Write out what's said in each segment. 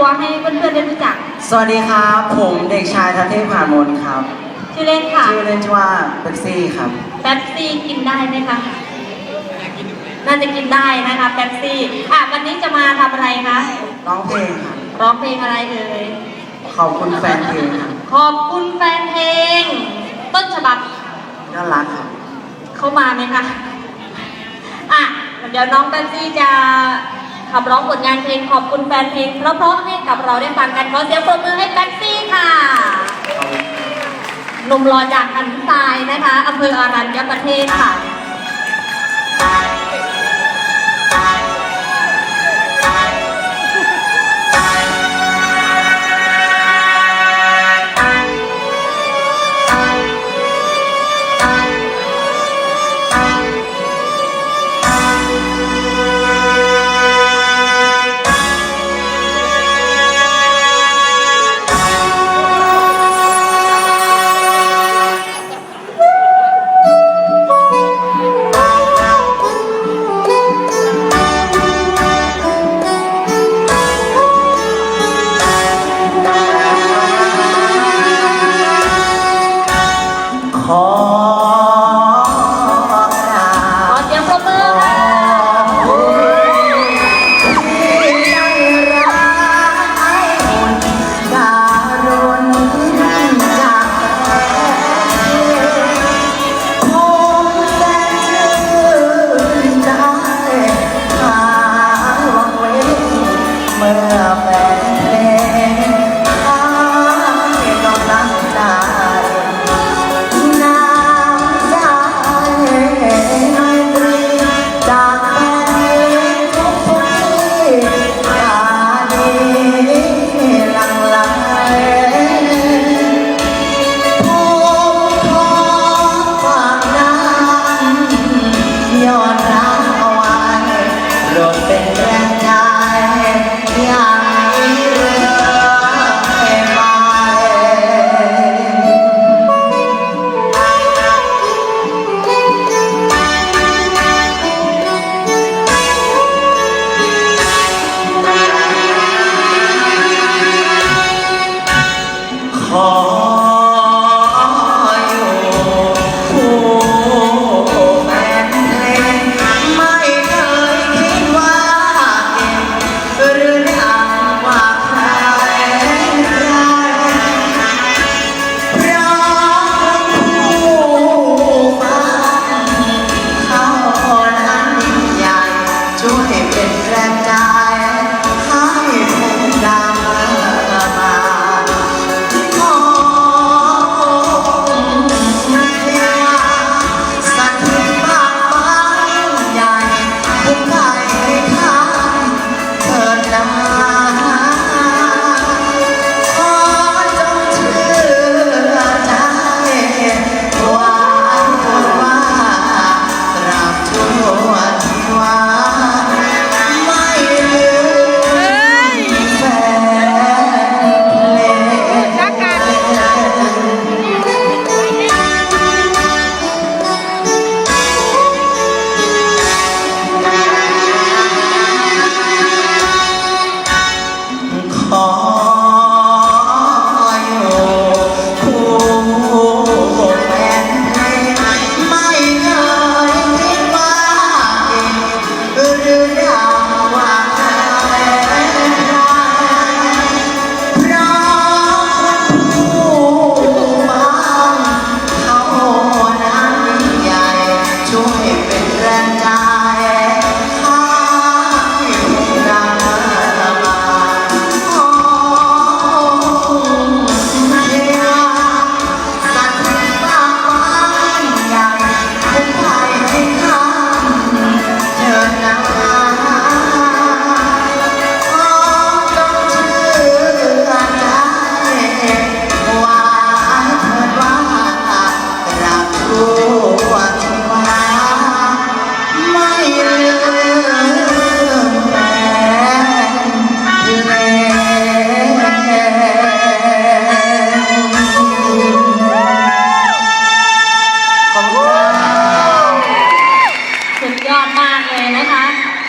ตัวให้เพื่อนๆได้รู้จัก สวัสดีครับ ผมเด็กชายทัศเทพผามนครับ ชื่อเล่นค่ะชื่อเล่นชื่อว่าเป๊ปซี่ครับ แป๊บซี่กินได้ไหมคะน่าจะกินได้นะคะแป๊บซี่อะวันนี้จะมาทำอะไรคะร้องเพลงครับร้องเพลงอะไรเอ่ยขอบคุณแฟนเพลงครับขอบคุณแฟนเพลง ต้นฉบับน่ารักครับ เข้ามาไหมคะอะเดี๋ยวน้องแป๊บซี่จะ ขับร้องผลงานเพลงขอบคุณแฟนเพลงเพราะๆให้กับเราได้ฟังกันขอเสียงปรบมือให้แป๊บซี่ค่ะหนุ่มหล่อจากอันทรายนะคะอำเภออารัญญประเทศค่ะ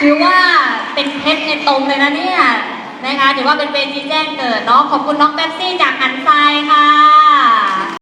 ถือว่าเป็นเพชรในตมเลยนะเนี่ยนะคะถือว่าเป็นเวทีแจ้งเกิดเนาะขอบคุณน้องแป๊บซี่จากหันทรายค่ะ